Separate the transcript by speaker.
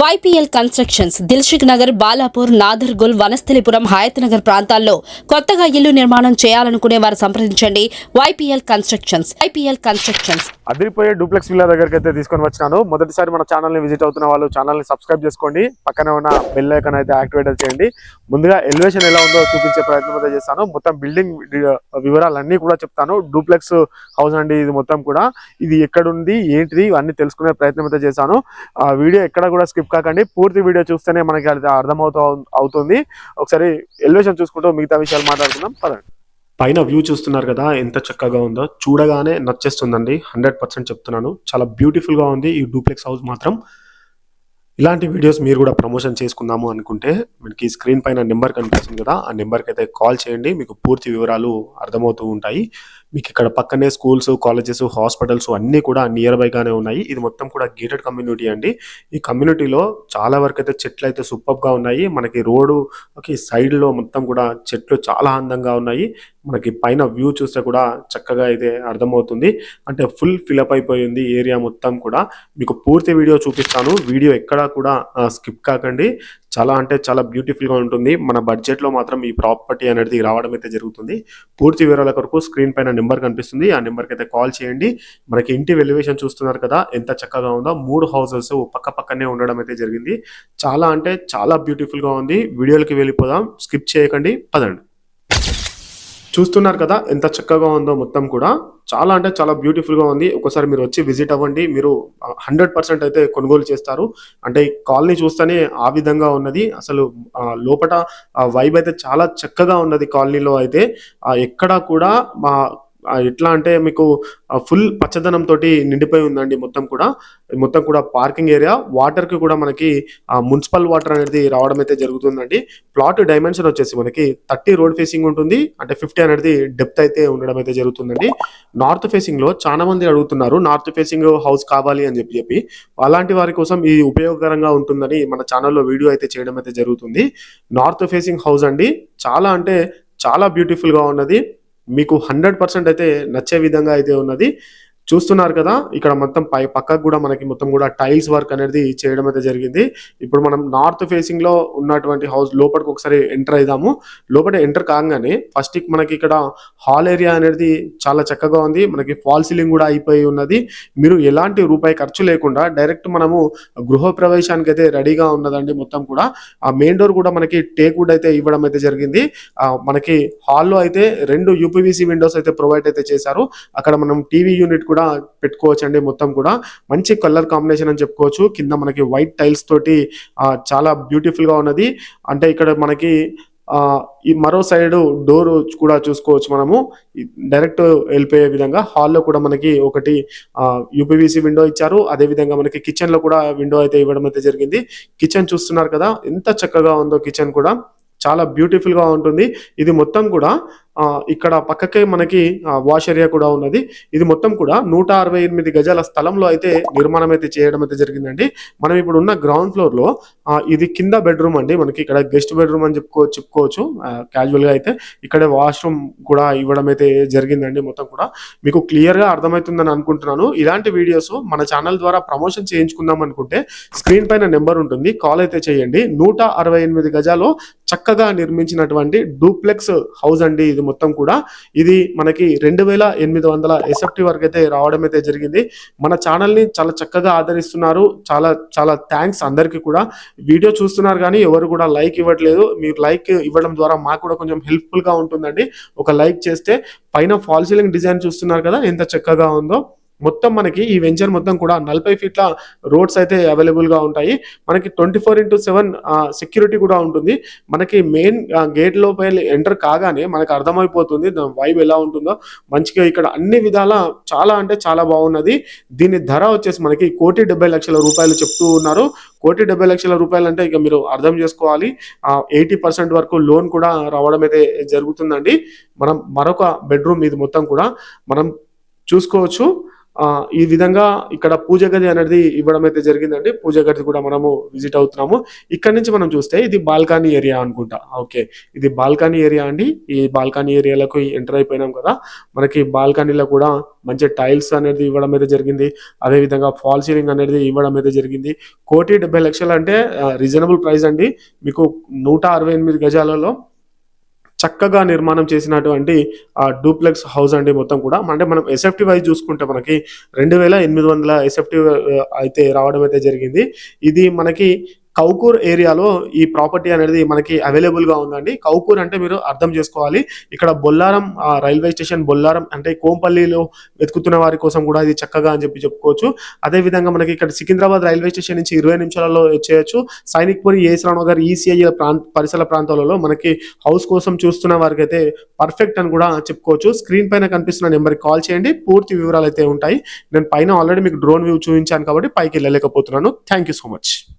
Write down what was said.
Speaker 1: వైపీఎల్ constructions Dilsukh Nagar Balapur Nadergul Vanasthalipuram Hayath Nagar ప్రాంతాల్లో కొత్తగా ఇల్లు నిర్మాణం చేయాలనుకునే వారు సంప్రదించండి. YPL constructions YPL constructions.
Speaker 2: అదిరిపోయే డూప్లెక్స్ విల్లా దగ్గరికి అయితే తీసుకొని వచ్చినాను. మొదటిసారి మన ఛానల్ని విజిట్ అవుతున్న వాళ్ళు ఛానల్ని సబ్స్క్రైబ్ చేసుకోండి. పక్కనే ఉన్న బెల్ ఐకాన్ అయితే యాక్టివేట్ చేయండి. ముందుగా ఎలివేషన్ ఎలా ఉందో చూపించే ప్రయత్నం అయితే చేస్తాను. మొత్తం బిల్డింగ్ వివరాలన్నీ కూడా చెప్తాను. డూప్లెక్స్ హౌస్ అండి ఇది మొత్తం కూడా. ఇది ఎక్కడుంది ఏంటిది అన్ని తెలుసుకునే ప్రయత్నం అయితే చేశాను. ఆ వీడియో ఎక్కడ కూడా స్కిప్ కాకండి. పూర్తి వీడియో చూస్తేనే మనకి అది అర్థమవుతూ అవుతుంది. ఒకసారి ఎలివేషన్ చూసుకుంటూ మిగతా విషయాలు మాట్లాడుకుందాం. పదండి. పైన వ్యూ చూస్తున్నారు కదా ఎంత చక్కగా ఉందో. చూడగానే నచ్చేస్తుందండి. హండ్రెడ్ పర్సెంట్ చెప్తున్నాను. చాలా బ్యూటిఫుల్గా ఉంది ఈ డూప్లెక్స్ హౌస్ మాత్రం. ఇలాంటి వీడియోస్ మీరు కూడా ప్రమోషన్ చేసుకుందాము అనుకుంటే మనకి స్క్రీన్ పైన నెంబర్ కనిపిస్తుంది కదా ఆ నెంబర్కి అయితే కాల్ చేయండి. మీకు పూర్తి వివరాలు అర్థమవుతూ ఉంటాయి. మీకు ఇక్కడ పక్కనే స్కూల్స్ కాలేజెస్ హాస్పిటల్స్ అన్నీ కూడా నియర్ బైగానే ఉన్నాయి. ఇది మొత్తం కూడా గేటెడ్ కమ్యూనిటీ అండి. ఈ కమ్యూనిటీలో చాలా వరకు అయితే చెట్లు అయితే సూపర్గా ఉన్నాయి. మనకి రోడ్డుకి సైడ్లో మొత్తం కూడా చెట్లు చాలా అందంగా ఉన్నాయి. మనకి పైన వ్యూ చూస్తే కూడా చక్కగా అయితే అర్థమవుతుంది. అంటే ఫుల్ ఫిలప్ అయిపోయింది ఏరియా మొత్తం కూడా. మీకు పూర్తి వీడియో చూపిస్తాను. వీడియో ఎక్కడా కూడా స్కిప్ కాకండి. చాలా అంటే చాలా బ్యూటిఫుల్గా ఉంటుంది. మన బడ్జెట్లో మాత్రం ఈ ప్రాపర్టీ అనేది రావడం అయితే జరుగుతుంది. పూర్తి వివరాల కొరకు స్క్రీన్ పైన నెంబర్ కనిపిస్తుంది. ఆ నెంబర్కి అయితే కాల్ చేయండి. మనకి ఇంటి వెల్యువేషన్ చూస్తున్నారు కదా ఎంత చక్కగా ఉందో మూడు హౌసెస్ పక్క పక్కనే ఉండడం అయితే జరిగింది. చాలా అంటే చాలా బ్యూటిఫుల్గా ఉంది. వీడియోలకి వెళ్ళిపోదాం. స్కిప్ చేయకండి. పదండి. చూస్తున్నారు కదా ఎంత చక్కగా ఉందో మొత్తం కూడా. చాలా అంటే చాలా బ్యూటిఫుల్గా ఉంది. ఒకసారి మీరు వచ్చి విజిట్ అవ్వండి. మీరు హండ్రెడ్ పర్సెంట్ అయితే కొనుగోలు చేస్తారు. అంటే ఈ కాలనీ చూస్తేనే ఆ విధంగా ఉన్నది. అసలు లోపల లోపట వైబ్ అయితే చాలా చక్కగా ఉన్నది కాలనీలో అయితే. ఎక్కడ ఎక్కడా కూడా మా ఎట్లా అంటే మీకు ఫుల్ పచ్చదనం తోటి నిండిపోయి ఉందండి మొత్తం కూడా. మొత్తం కూడా పార్కింగ్ ఏరియా వాటర్కి కూడా మనకి మున్సిపల్ వాటర్ అనేది రావడం అయితే జరుగుతుందండి. ప్లాట్ డైమెన్షన్ వచ్చేసి మనకి థర్టీ రోడ్ ఫేసింగ్ ఉంటుంది. అంటే ఫిఫ్టీ అనేది డెప్త్ అయితే ఉండడం అయితే జరుగుతుందండి. నార్త్ ఫేసింగ్లో చాలా మంది అడుగుతున్నారు నార్త్ ఫేసింగ్ హౌస్ కావాలి అని చెప్పి చెప్పి. అలాంటి వారి కోసం ఇది ఉపయోగకరంగా ఉంటుందని మన ఛానల్లో వీడియో అయితే చేయడం అయితే జరుగుతుంది. నార్త్ ఫేసింగ్ హౌస్ అండి. చాలా అంటే చాలా బ్యూటిఫుల్గా ఉన్నది. మీకు హండ్రెడ్ పర్సెంట్ అయితే నచ్చే విధంగా అయితే ఉన్నది. చూస్తున్నారు కదా ఇక్కడ మొత్తం పై పక్కకు కూడా మనకి మొత్తం కూడా టైల్స్ వర్క్ అనేది చేయడం అయితే జరిగింది. ఇప్పుడు మనం నార్త్ ఫేసింగ్లో ఉన్నటువంటి హౌస్ లోపలికి ఒకసారి ఎంటర్ అయిదాము. లోపల ఎంటర్ కాగానే ఫస్ట్ మనకి ఇక్కడ హాల్ ఏరియా అనేది చాలా చక్కగా ఉంది. మనకి ఫాల్ సీలింగ్ కూడా అయిపోయి ఉన్నది. మీరు ఎలాంటి రూపాయి ఖర్చు లేకుండా డైరెక్ట్ మనము గృహ ప్రవేశానికి అయితే రెడీగా ఉన్నదండి మొత్తం కూడా. ఆ మెయిన్ డోర్ కూడా మనకి టేక్ వుడ్ అయితే ఇవ్వడం అయితే జరిగింది. ఆ మనకి హాల్లో అయితే రెండు యూపీవీసీ విండోస్ అయితే ప్రొవైడ్ అయితే చేశారు. అక్కడ మనం టీవీ యూనిట్ కూడా కూడా పెట్టుకోవచ్చు అండి మొత్తం కూడా మంచి కలర్ కాంబినేషన్ అని చెప్పుకోవచ్చు. కింద మనకి వైట్ టైల్స్ తోటి చాలా బ్యూటిఫుల్గా ఉన్నది. అంటే ఇక్కడ మనకి ఆ ఈ మరో సైడ్ డోర్ కూడా చూసుకోవచ్చు మనము. డైరెక్ట్ వెళ్ళిపోయే విధంగా హాల్లో కూడా మనకి ఒకటి యూపీవీసీ విండో ఇచ్చారు. అదే విధంగా మనకి కిచెన్లో కూడా విండో అయితే ఇవ్వడం అయితే జరిగింది. కిచెన్ చూస్తున్నారు కదా ఎంత చక్కగా ఉందో కిచెన్ కూడా. చాలా బ్యూటిఫుల్గా ఉంటుంది. ఇది మొత్తం కూడా ఇక్కడ పక్కకే మనకి వాష్ ఏరియా కూడా ఉన్నది. ఇది మొత్తం కూడా నూట అరవై ఎనిమిది గజాల స్థలంలో అయితే నిర్మాణం అయితే చేయడం అయితే జరిగిందండి. మనం ఇప్పుడు ఉన్న గ్రౌండ్ ఫ్లోర్లో ఇది కింద బెడ్రూమ్ అండి. మనకి ఇక్కడ గెస్ట్ బెడ్రూమ్ అని చెప్పుకో చెప్పుకోవచ్చు. క్యాజువల్గా అయితే ఇక్కడ వాష్రూమ్ కూడా ఇవ్వడం అయితే జరిగిందండి మొత్తం కూడా. మీకు క్లియర్గా అర్థమవుతుందని అనుకుంటున్నాను. ఇలాంటి వీడియోస్ మన ఛానల్ ద్వారా ప్రమోషన్ చేయించుకుందాం అనుకుంటే స్క్రీన్ పైన నెంబర్ ఉంటుంది. కాల్ అయితే చేయండి. నూట అరవై ఎనిమిది గజాలు చక్కగా నిర్మించినటువంటి డూప్లెక్స్ హౌస్ అండి ఇది మొత్తం కూడా ఇది మనకి రెండు వేల ఎనిమిది వందల ఎస్ఎఫ్టీ వరకు అయితే రావడం అయితే జరిగింది. మన ఛానల్ని చాలా చక్కగా ఆదరిస్తున్నారు. చాలా చాలా థ్యాంక్స్ అందరికీ కూడా. వీడియో చూస్తున్నారు కానీ ఎవరు కూడా లైక్ ఇవ్వట్లేదు. మీరు లైక్ ఇవ్వడం ద్వారా మాకు కూడా కొంచెం హెల్ప్ఫుల్గా ఉంటుందండి. ఒక లైక్ చేస్తే పైన ఫాల్ సీలింగ్ డిజైన్ చూస్తున్నారు కదా ఎంత చక్కగా ఉందో. మొత్తం మనకి ఈ వెంచర్ మొత్తం కూడా నలభై ఫీట్ల రోడ్స్ అయితే అవైలబుల్గా ఉంటాయి. మనకి twenty four into seven security కూడా ఉంటుంది. మనకి మెయిన్ గేట్ లోపల ఎంటర్ కాగానే మనకు అర్థమైపోతుంది దాని వైబ్ ఎలా ఉంటుందో. మంచిగా ఇక్కడ అన్ని విధాల చాలా అంటే చాలా బాగున్నది. దీని ధర వచ్చేసి మనకి కోటి డెబ్బై లక్షల రూపాయలు చెప్తూ ఉన్నారు. కోటి డెబ్బై లక్షల రూపాయలు అంటే ఇక మీరు అర్థం చేసుకోవాలి. ఎయిటీ పర్సెంట్ వరకు లోన్ కూడా రావడం అయితే జరుగుతుందండి. మనం మరొక బెడ్రూమ్ ఇది మొత్తం కూడా మనం చూసుకోవచ్చు. ఈ విధంగా ఇక్కడ పూజ గది అనేది ఇవ్వడం అయితే జరిగిందండి. పూజ గది కూడా మనము విజిట్ అవుతున్నాము. ఇక్కడ నుంచి మనం చూస్తే ఇది బాల్కనీ ఏరియా అనుకుంటా. ఓకే. ఇది బాల్కనీ ఏరియా అండి. ఈ బాల్కనీ ఏరియాలకు ఎంటర్ అయిపోయినాం కదా. మనకి బాల్కనీలో కూడా మంచి టైల్స్ అనేది ఇవ్వడం అయితే జరిగింది. అదే విధంగా ఫాల్ సీలింగ్ అనేది ఇవ్వడం అయితే జరిగింది. కోటి డెబ్బై లక్షలు అంటే రీజనబుల్ ప్రైస్ అండి. మీకు నూట అరవై ఎనిమిది గజాలలో చక్కగా నిర్మాణం చేసినటువంటి డూప్లెక్స్ హౌస్ అండి మొత్తం కూడా. అంటే మనం ఎస్ఎఫ్టీ వైజ్ చూసుకుంటే మనకి రెండు వేల ఎనిమిది వందల ఎస్ఎఫ్టీ అయితే రావడం అయితే జరిగింది. ఇది మనకి కౌకూర్ ఏరియాలో ఈ ప్రాపర్టీ అనేది మనకి అవైలబుల్గా ఉందండి. కౌకూర్ అంటే మీరు అర్థం చేసుకోవాలి. ఇక్కడ బొల్లారం ఆ, రైల్వే స్టేషన్ బొల్లారం అంటే కోంపల్లిలో వెతుకుతున్న వారి కోసం కూడా ఇది చక్కగా అని చెప్పి చెప్పుకోవచ్చు. అదే విధంగా మనకి ఇక్కడ సికింద్రాబాద్ రైల్వే స్టేషన్ నుంచి ఇరవై నిమిషాలలో వచ్చేయచ్చు. సైనిక్పురి ఏసరావు నగర్ ఈసీఐ ప్రాంత పరిసర ప్రాంతాలలో మనకి హౌస్ కోసం చూస్తున్న వారికి అయితే పర్ఫెక్ట్ అని కూడా చెప్పుకోవచ్చు. స్క్రీన్ పైన కనిపిస్తున్న నెంబర్కి కాల్ చేయండి. పూర్తి వివరాలు అయితే ఉంటాయి. నేను పైన ఆల్రెడీ మీకు డ్రోన్ వ్యూ చూపించాను కాబట్టి పైకి వెళ్ళలేకపోతున్నాను. Thank you so much.